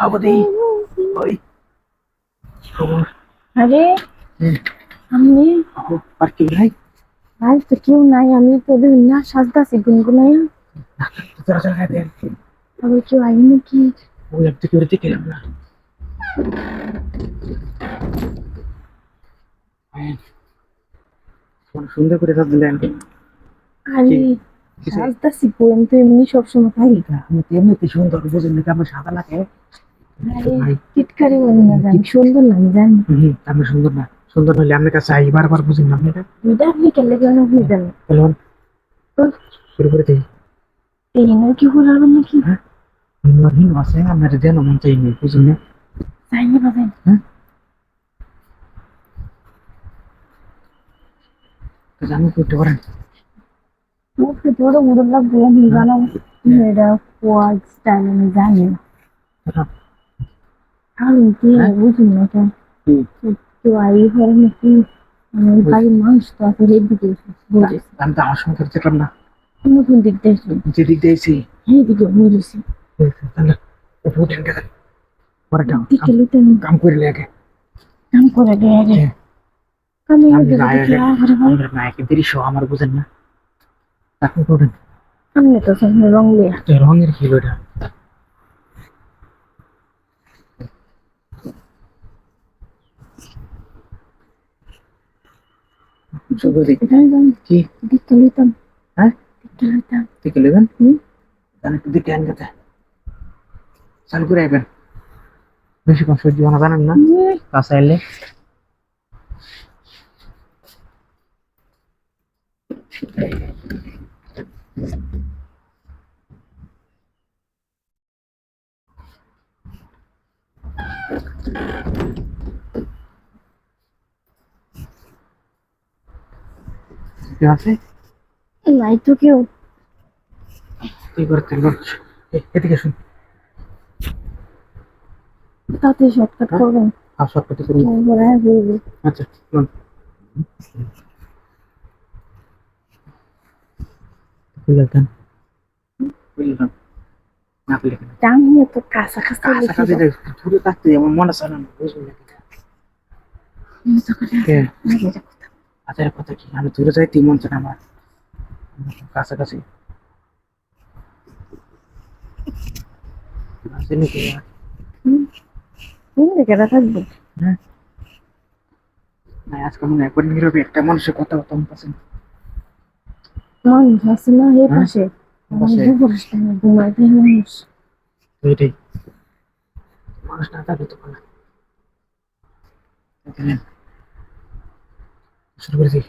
আবদি ওই। খবর আরে আমি আর তো কেউ নাই আমি তো না সাজদাছি গুনগুনাই তোরা চলে দেন আবার কেউ আইনি ওই গেলাম না। সুন্দর করে দিলেন। আরে তো এমনি সবসময় আমি তো এমনিতে সুন্দর বুঝেন নাকি আমার সাদা লাগে। টিটকারি বলি না জানি সুন্দর লাগে জানি হুম আমি সুন্দর না সুন্দর হলে আপনার কাছে আই বারবার বুঝেন না আপনি এটা। এটা আপনি কেলে কেন হয়ে যান বলুন শুরু করে দিই। এই না কি করাবেন নাকি? হিন্দুর হিন্দু আছে আপনার যেন মন চাই নেই বুঝুন না। চাইনি পাবেন তো আমি করতে পারেন মুখে তোর উড়ো লাগবে আমি জানাম এটা কোয়াজ স্টাইল আমি জানি। না আমি কি? বুঝুন না কেন হুম। কেউ আই ঘরে নাকি আমার বাড়ির মানুষ তো আছে এদিকে বুঝেছি আমি তো আমার সঙ্গে দেখলাম না নতুন দিক দেখছি যেদিক দিয়েছি এইদিকে বুঝেছি তাহলে উঠেন গেলেন পরে দিকে আমি কাম করে লেগে কাম করে দিয়ে আগে। আমি দেখি আগে ভাই আমরা নায়কের বুঝেন না এখন করবেন আমি তো রং লিয়া তো রঙের কি যান কি? দিকে লুতাম হ্যাঁ? দিকে লুতাম দিকে নেবেন তাহলে একটু দিকে আন চালু করে আইবেন। সহ্য বানা জানেন না? কাছে এলে ঠিক আছে? নাই তো কেউ। তুই করে তেল এদিকে শুন তাতে শর্টকাট হ্যাঁ? করবেন? আর সব কথা করুন। বলব আচ্ছা শুনুন বুঝলেন বুঝলেন না বুঝলেন জানি তো কাছাকাছি কাছাকাছি লিখে রে, দূরে থাকতে আমার মনে চায় না আচ্ছা কথা কি? আমি দূরে যাইতে মন চায় আমার কাছাকাছি? থাকব হ্যাঁ। না আজকে মনে একবার নীরবে একটা মানুষের কথা মানুষ আছে না হ্যাঁ? পাশে। মানুষ তো এটাই মানুষ। না থাকলে তো দেখলেন শুরু করেছি